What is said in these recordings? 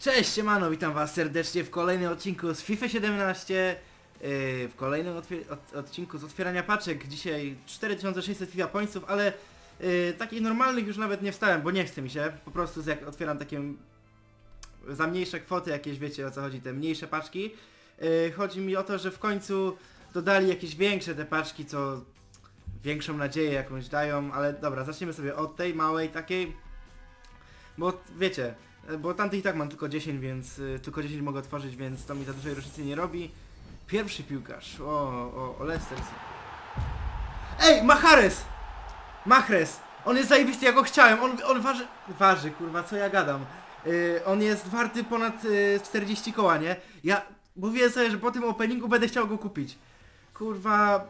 Cześć, siemano, witam was serdecznie w kolejnym odcinku z FIFA 17 yy, W kolejnym od- odcinku z otwierania paczek. Dzisiaj 4600 FIFA pońców, ale yy, takich normalnych już nawet nie wstałem, bo nie chce mi się. Po prostu jak otwieram takie za mniejsze kwoty jakieś, wiecie o co chodzi, te mniejsze paczki. Yy, Chodzi mi o to, że w końcu dodali jakieś większe te paczki, co większą nadzieję jakąś dają Ale dobra, zaczniemy sobie od tej małej takiej Bo wiecie, Bo tamtych i tak mam tylko 10, więc y, tylko 10 mogę otworzyć, więc to mi za dużej różnicy nie robi. Pierwszy piłkarz. O, o, o Leicester. Ej, Machares! Machres! On jest zajebisty, ja go chciałem. On, on waży... Waży, kurwa, co ja gadam. Y, on jest warty ponad y, 40 koła, nie? Ja mówiłem sobie, że po tym openingu będę chciał go kupić. Kurwa,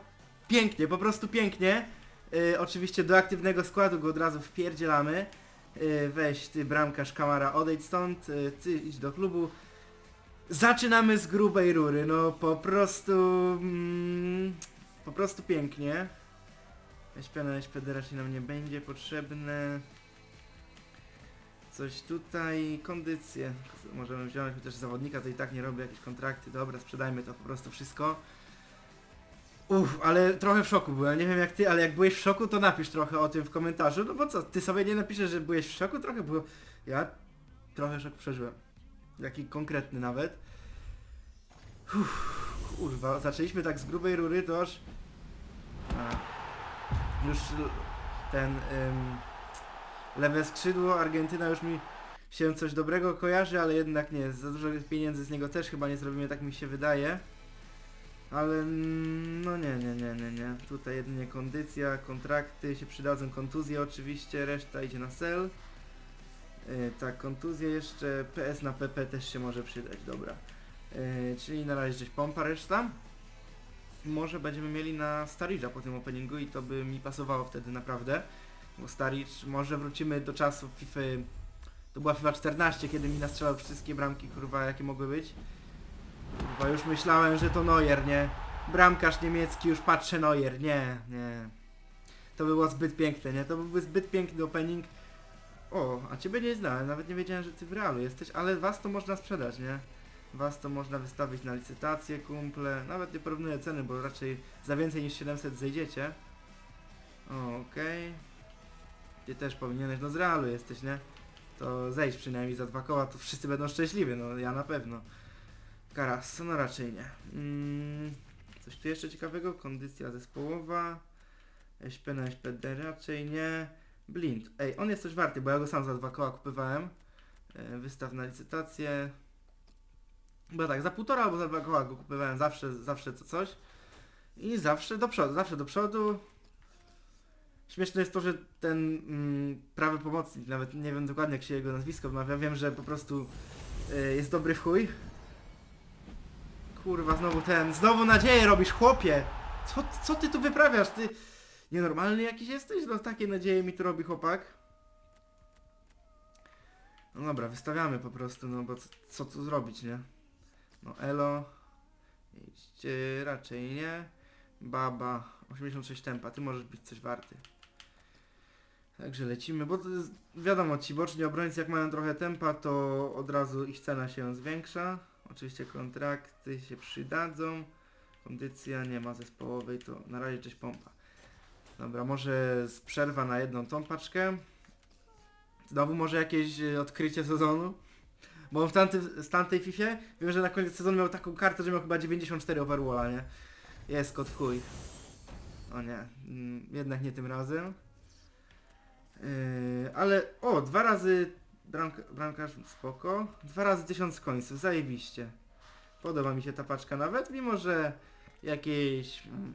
pięknie, po prostu pięknie. Y, oczywiście do aktywnego składu go od razu wpierdzielamy. Y, weź ty bramkarz Kamara, odejdź stąd, y, ty idź do klubu. Zaczynamy z grubej rury, no po prostu... Mm, po prostu pięknie. SP SPD raczej nam nie będzie potrzebne. Coś tutaj, kondycję. Możemy wziąć chociaż zawodnika, to i tak nie robię jakieś kontrakty. Dobra, sprzedajmy to po prostu wszystko. Uff, ale trochę w szoku byłem. Nie wiem jak ty, ale jak byłeś w szoku, to napisz trochę o tym w komentarzu. No bo co, ty sobie nie napiszesz, że byłeś w szoku? Trochę było. Ja trochę szok przeżyłem. Jaki konkretny nawet. Uff, kurwa, zaczęliśmy tak z grubej rury, to aż... A, już ten... Ym, lewe skrzydło, Argentyna już mi się coś dobrego kojarzy, ale jednak nie. Za dużo pieniędzy z niego też chyba nie zrobimy, tak mi się wydaje. Ale mm, no nie, nie, nie, nie, nie. Tutaj jedynie kondycja, kontrakty się przydadzą, kontuzje oczywiście, reszta idzie na sel. Yy, tak, kontuzje jeszcze, PS na PP też się może przydać, dobra. Yy, czyli na razie gdzieś pompa reszta. Może będziemy mieli na Staridge'a po tym openingu i to by mi pasowało wtedy naprawdę. Bo Starridge, może wrócimy do czasów FIFA, to była FIFA 14, kiedy mi nastrzelał wszystkie bramki, kurwa, jakie mogły być. Kurwa, już myślałem, że to Neuer, nie? Bramkarz niemiecki, już patrzę Neuer, nie, nie. To by było zbyt piękne, nie? To byłby zbyt piękny opening. O, a ciebie nie znałem, nawet nie wiedziałem, że ty w realu jesteś, ale was to można sprzedać, nie? Was to można wystawić na licytację, kumple. Nawet nie porównuję ceny, bo raczej za więcej niż 700 zejdziecie. Okej. Ty też powinieneś, no z realu jesteś, nie? To zejdź przynajmniej za dwa koła, to wszyscy będą szczęśliwi, no ja na pewno. Karas, no raczej nie. Mm, coś tu jeszcze ciekawego? Kondycja zespołowa. SP na SPD raczej nie. Blind. Ej, on jest coś warty, bo ja go sam za dwa koła kupywałem. E, wystaw na licytację. Bo tak, za półtora albo za dwa koła go kupywałem zawsze, zawsze to coś. I zawsze do przodu, zawsze do przodu. Śmieszne jest to, że ten mm, prawy pomocnik, nawet nie wiem dokładnie jak się jego nazwisko wymawia, wiem, że po prostu e, jest dobry w chuj. Kurwa, znowu ten, znowu nadzieję robisz, chłopie! Co, co ty tu wyprawiasz? Ty nienormalny jakiś jesteś? No takie nadzieje mi tu robi chłopak. No dobra, wystawiamy po prostu, no bo co tu zrobić, nie? No elo. Idźcie, raczej nie. Baba, 86 tempa, ty możesz być coś warty. Także lecimy, bo wiadomo, ci boczni obrońcy jak mają trochę tempa, to od razu ich cena się zwiększa. Oczywiście kontrakty się przydadzą. Kondycja nie ma zespołowej, to na razie cześć pompa. Dobra, może z przerwa na jedną tą paczkę. Znowu może jakieś e, odkrycie sezonu. Bo w tamtym, z tamtej FIFA wiem, że na koniec sezonu miał taką kartę, że miał chyba 94 overwalla, nie? Jest kot chuj. O nie, mm, jednak nie tym razem. Yy, ale o, dwa razy bramka, bramkarz spoko. Dwa razy tysiąc końców, zajebiście. Podoba mi się ta paczka nawet, mimo że jakiejś mm,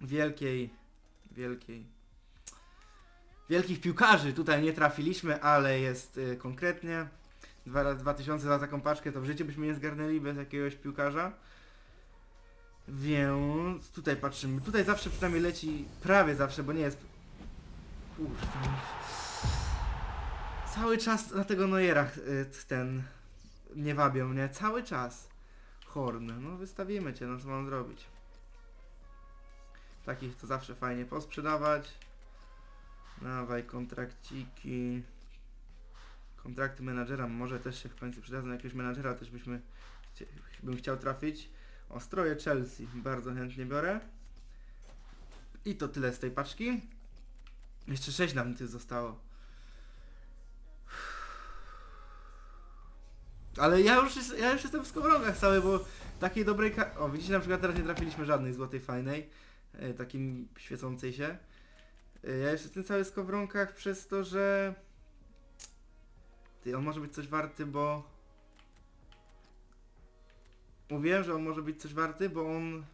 wielkiej, wielkiej, wielkich piłkarzy tutaj nie trafiliśmy, ale jest y, konkretnie. Dwa razy 2000 za taką paczkę to w życiu byśmy nie zgarnęli bez jakiegoś piłkarza. Więc tutaj patrzymy. Tutaj zawsze przynajmniej leci, prawie zawsze, bo nie jest... Kurwa. Cały czas na tego Neuera y, ten nie wabią, nie? Cały czas. Horn. No wystawimy cię, no co mam zrobić? Takich to zawsze fajnie posprzedawać. Dawaj kontrakciki. Kontrakty menadżera może też się w końcu przydadzą. Jakiegoś menadżera też byśmy, bym chciał trafić. O, stroje Chelsea. Bardzo chętnie biorę. I to tyle z tej paczki. Jeszcze 6 nam tu zostało. Ale ja już, ja już jestem w skowronkach cały, bo takiej dobrej ka- O, widzicie, na przykład teraz nie trafiliśmy żadnej złotej fajnej, e, takim świecącej się. E, ja już jestem cały w skowronkach przez to, że... Ty, on może być coś warty, bo... Mówiłem, że on może być coś warty, bo on...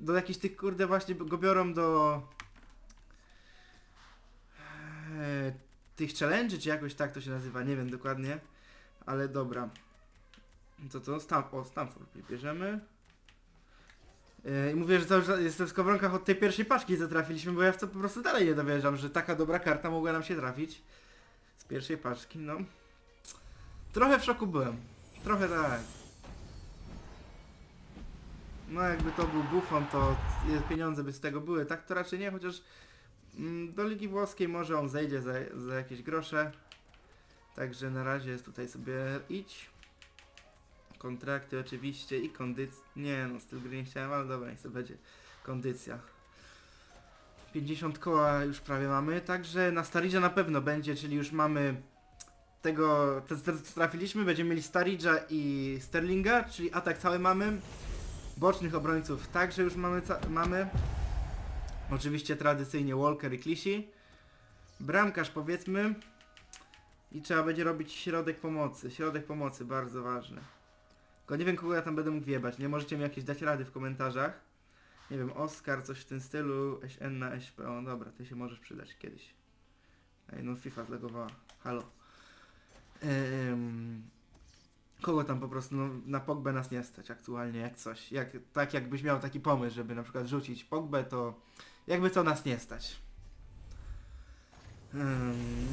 Do jakichś tych, kurde, właśnie go biorą do... E, tych challenge, czy jakoś tak to się nazywa, nie wiem dokładnie. Ale dobra. To co? Stam o, Stamford bierzemy. Yy, I mówię, że cały czas jestem w skowronkach od tej pierwszej paczki, co trafiliśmy, bo ja w to po prostu dalej nie dowierzam, że taka dobra karta mogła nam się trafić. Z pierwszej paczki, no. Trochę w szoku byłem. Trochę tak. No jakby to był Buffon, to pieniądze by z tego były. Tak to raczej nie, chociaż mm, do Ligi Włoskiej może on zejdzie za, za jakieś grosze. Także na razie jest tutaj sobie idź. Kontrakty oczywiście i kondycja. Nie no, styl gry nie chciałem, ale dobra, niech sobie będzie kondycja. 50 koła już prawie mamy, także na Staridża na pewno będzie, czyli już mamy tego, te, te, co trafiliśmy, będziemy mieli Staridża i Sterlinga, czyli atak cały mamy. Bocznych obrońców także już mamy, mamy. Oczywiście tradycyjnie Walker i Clichy. Bramkarz powiedzmy. I trzeba będzie robić środek pomocy. Środek pomocy, bardzo ważny. Tylko nie wiem kogo ja tam będę mógł wjebać. Nie możecie mi jakieś dać rady w komentarzach. Nie wiem, Oscar, coś w tym stylu, SN na SP. O, dobra, ty się możesz przydać kiedyś. Ej, no FIFA zlegowała. Halo. Ehm, kogo tam po prostu, no, na Pogbę nas nie stać aktualnie, jak coś. Jak, tak jakbyś miał taki pomysł, żeby na przykład rzucić Pogbę, to jakby co nas nie stać. Ehm,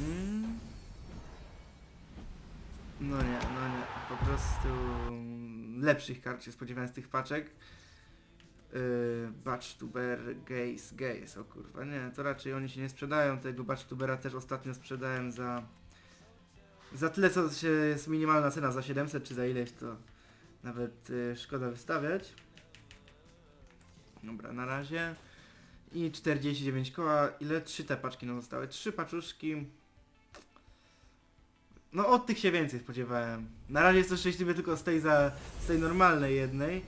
no nie, no nie. Po prostu lepszych kart się spodziewałem z tych paczek. Yy, Batchtuber, Gaze, Gaze, o kurwa, nie, to raczej oni się nie sprzedają, tego Batchtubera też ostatnio sprzedałem za za tyle co się jest minimalna cena, za 700 czy za ileś, to nawet yy, szkoda wystawiać. Dobra, na razie. I 49 koła, ile? Trzy te paczki nam zostały, trzy paczuszki. No od tych się więcej spodziewałem. Na razie jest to szczęśliwy tylko z tej za, z tej normalnej jednej.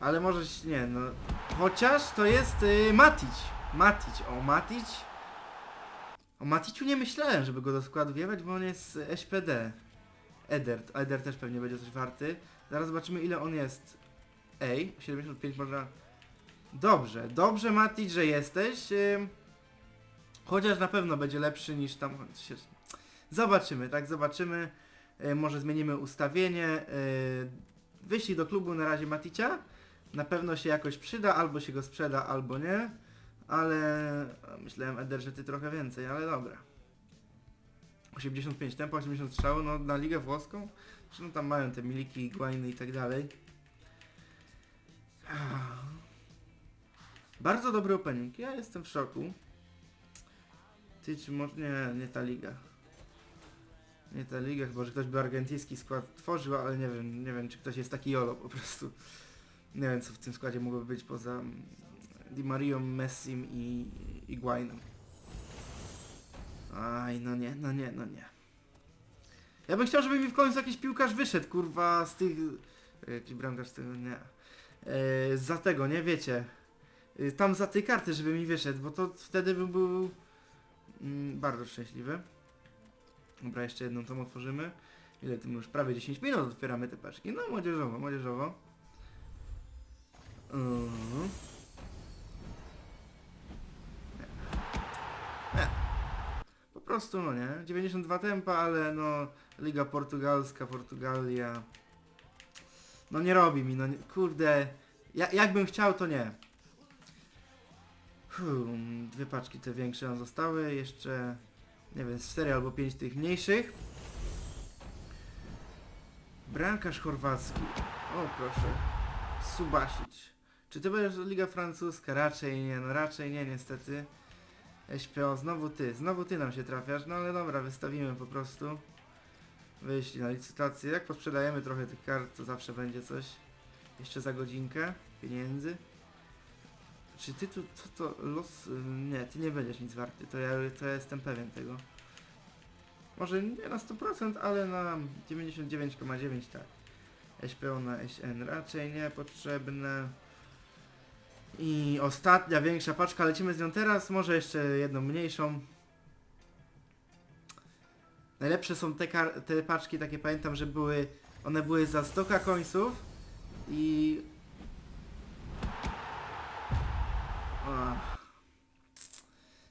Ale może nie no. Chociaż to jest y, Matic. Matic, o Matic. O Maticiu nie myślałem, żeby go do składu wjechać, bo on jest y, SPD. Eder, Eder też pewnie będzie coś warty. Zaraz zobaczymy ile on jest. Ej, 75 można... Dobrze, dobrze Matic, że jesteś. Chociaż na pewno będzie lepszy niż tam... się- Zobaczymy, tak, zobaczymy. E, może zmienimy ustawienie. E, wyślij do klubu na razie Maticia. Na pewno się jakoś przyda, albo się go sprzeda, albo nie. Ale myślałem Eder, że ty trochę więcej, ale dobra. 85 tempo, 80 strzału, no na ligę włoską. Zresztą tam mają te miliki, guajny i tak dalej. Bardzo dobry opening. Ja jestem w szoku. Ty czy może... Nie, nie ta liga. Nie ta liga, chyba że ktoś by argentyński skład tworzył, ale nie wiem, nie wiem czy ktoś jest taki jolo po prostu. Nie wiem co w tym składzie mogłoby być poza Di Marią, Messim i, i Guainą. Aj, no nie, no nie, no nie. Ja bym chciał, żeby mi w końcu jakiś piłkarz wyszedł, kurwa, z tych... Jakiś bramkarz z tego, nie. E, za tego, nie, wiecie. E, tam za tej karty, żeby mi wyszedł, bo to wtedy bym był mm, bardzo szczęśliwy. Dobra, jeszcze jedną tą otworzymy. Ile tym już? Prawie 10 minut otwieramy te paczki. No, młodzieżowo, młodzieżowo. Mhm. Po prostu, no nie. 92 tempa, ale no... Liga Portugalska, Portugalia... No nie robi mi, no nie, kurde... Ja, jakbym chciał, to nie. Fuh, dwie paczki te większe nam zostały, jeszcze nie wiem, z 4 albo 5 tych mniejszych. Bramkarz chorwacki. O proszę. Subasic. Czy to będzie Liga Francuska? Raczej nie, no raczej nie niestety. SPO, znowu ty, znowu ty nam się trafiasz, no ale dobra, wystawimy po prostu. wyjść na licytację. Jak posprzedajemy trochę tych kart, to zawsze będzie coś. Jeszcze za godzinkę pieniędzy. Czy ty tu, co to, los, ym, nie, ty nie będziesz nic warty, to ja, to ja jestem pewien tego. Może nie na 100%, ale na 99,9 tak. SP na SN raczej niepotrzebne. I ostatnia większa paczka, lecimy z nią teraz, może jeszcze jedną mniejszą. Najlepsze są te, te paczki, takie pamiętam, że były, one były za 100 końców i...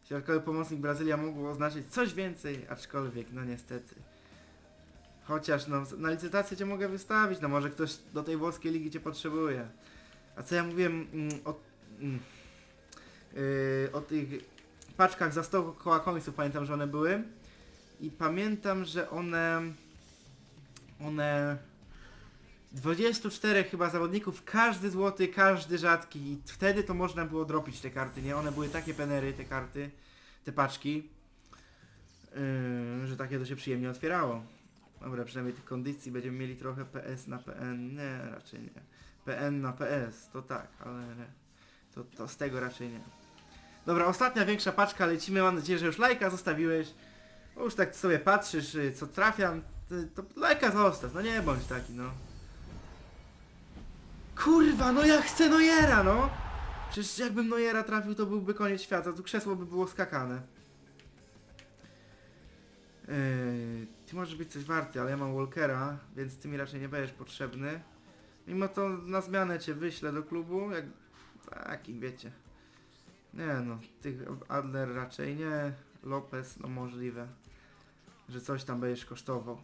Środkowy pomocnik Brazylia mógł oznaczyć coś więcej, aczkolwiek, no niestety. Chociaż no, na licytację cię mogę wystawić, no może ktoś do tej włoskiej ligi cię potrzebuje. A co ja mówiłem mm, o, mm, yy, o tych paczkach za 100 koła końców, pamiętam, że one były. I pamiętam, że one... One... 24 chyba zawodników, każdy złoty, każdy rzadki i wtedy to można było dropić te karty, nie? One były takie penery, te karty, te paczki, yy, że takie to się przyjemnie otwierało. Dobra, przynajmniej tych kondycji będziemy mieli trochę PS na PN, nie, raczej nie. PN na PS, to tak, ale. To, to z tego raczej nie. Dobra, ostatnia większa paczka, lecimy, mam nadzieję, że już lajka zostawiłeś. Bo już tak sobie patrzysz, y, co trafiam, to, to lajka zostaw, no nie bądź taki, no. Kurwa, no ja chcę Nojera, no! Przecież jakbym Nojera trafił, to byłby koniec świata, tu krzesło by było skakane. Yy, ty możesz być coś warty, ale ja mam Walkera, więc ty mi raczej nie będziesz potrzebny. Mimo to na zmianę cię wyślę do klubu, jak... Taki, wiecie. Nie no, tych Adler raczej nie, Lopez no możliwe, że coś tam będziesz kosztował.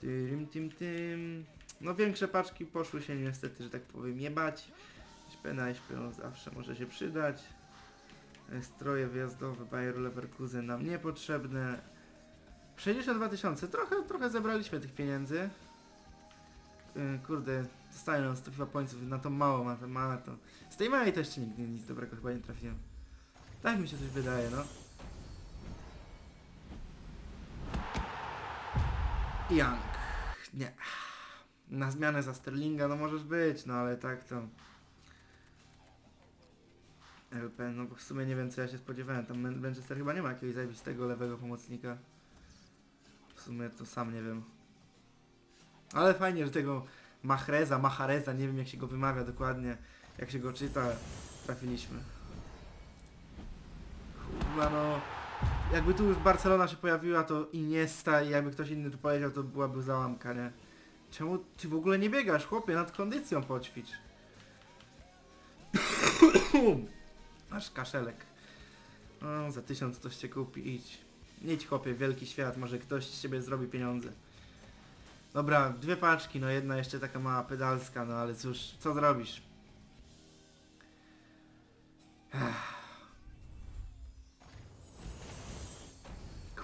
Tym, tym, tym. No większe paczki poszły się niestety, że tak powiem, jebać. śpę na śpę no, zawsze może się przydać. E, Stroje wyjazdowe Bayer Leverkusen nam niepotrzebne. 62 tysiące, trochę, trochę zebraliśmy tych pieniędzy. Yy, Kurde, zostaje nam 100 chyba pońców na to mało, ma to małe to. Z tej małej to jeszcze nigdy nic dobrego chyba nie trafiłem. Tak mi się coś wydaje, no. Young. Nie. Na zmianę za Sterlinga no możesz być, no ale tak to... LP, no w sumie nie wiem co ja się spodziewałem, tam Man- Manchester chyba nie ma jakiegoś zajebistego lewego pomocnika. W sumie to sam nie wiem. Ale fajnie, że tego Mahreza, Mahareza, nie wiem jak się go wymawia dokładnie, jak się go czyta, trafiliśmy. Kurwa no, jakby tu już Barcelona się pojawiła, to Iniesta i jakby ktoś inny tu powiedział, to byłaby załamka, nie? Czemu ty w ogóle nie biegasz, chłopie, nad kondycją poćwicz. Masz kaszelek. O, za tysiąc coś cię kupi, idź. Idź chłopie, wielki świat, może ktoś z ciebie zrobi pieniądze. Dobra, dwie paczki, no jedna jeszcze taka mała pedalska, no ale cóż, co zrobisz?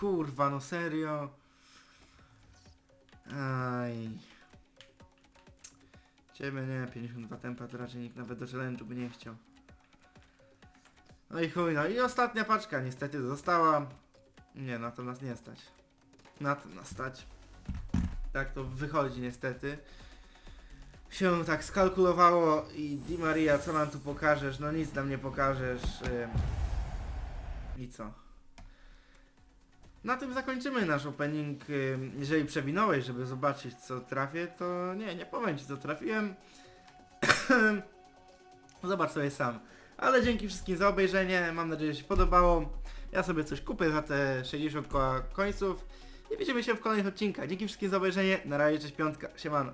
Kurwa, no serio? Aj. Ciebie nie, 52 tempa to raczej nikt nawet do challenge'u by nie chciał. No i chuj, no i ostatnia paczka niestety została. Nie, na to nas nie stać. Na to nas stać. Tak to wychodzi niestety. Się tak skalkulowało i Di Maria, co nam tu pokażesz? No nic nam nie pokażesz. I co? Na tym zakończymy nasz opening. Jeżeli przewinąłeś, żeby zobaczyć co trafię, to nie, nie powiem ci co trafiłem. Zobacz sobie sam. Ale dzięki wszystkim za obejrzenie, mam nadzieję, że się podobało. Ja sobie coś kupię za te 60 koła końców i widzimy się w kolejnych odcinkach. Dzięki wszystkim za obejrzenie, na razie, cześć piątka, siemano.